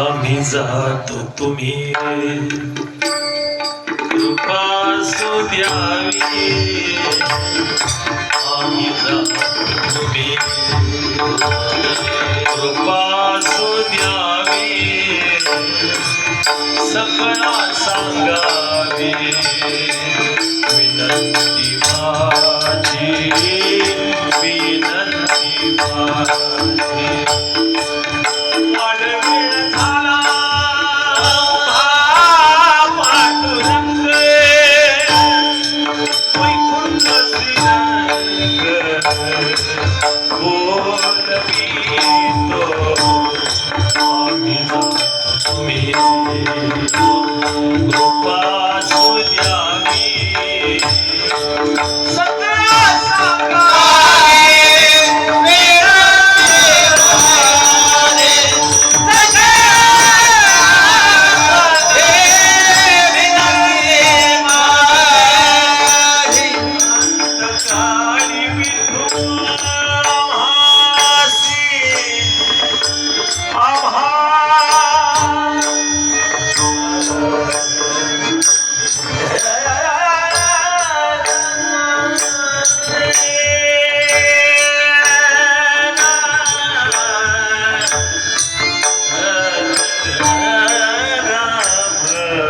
आम्ही जातो तुम्ही. कृपा असू द्यावी आम्ही जातो तुम्ही. कृपा द्यावी सकळा सांगावी. विनंती माझी. विनंती माझी. Gopal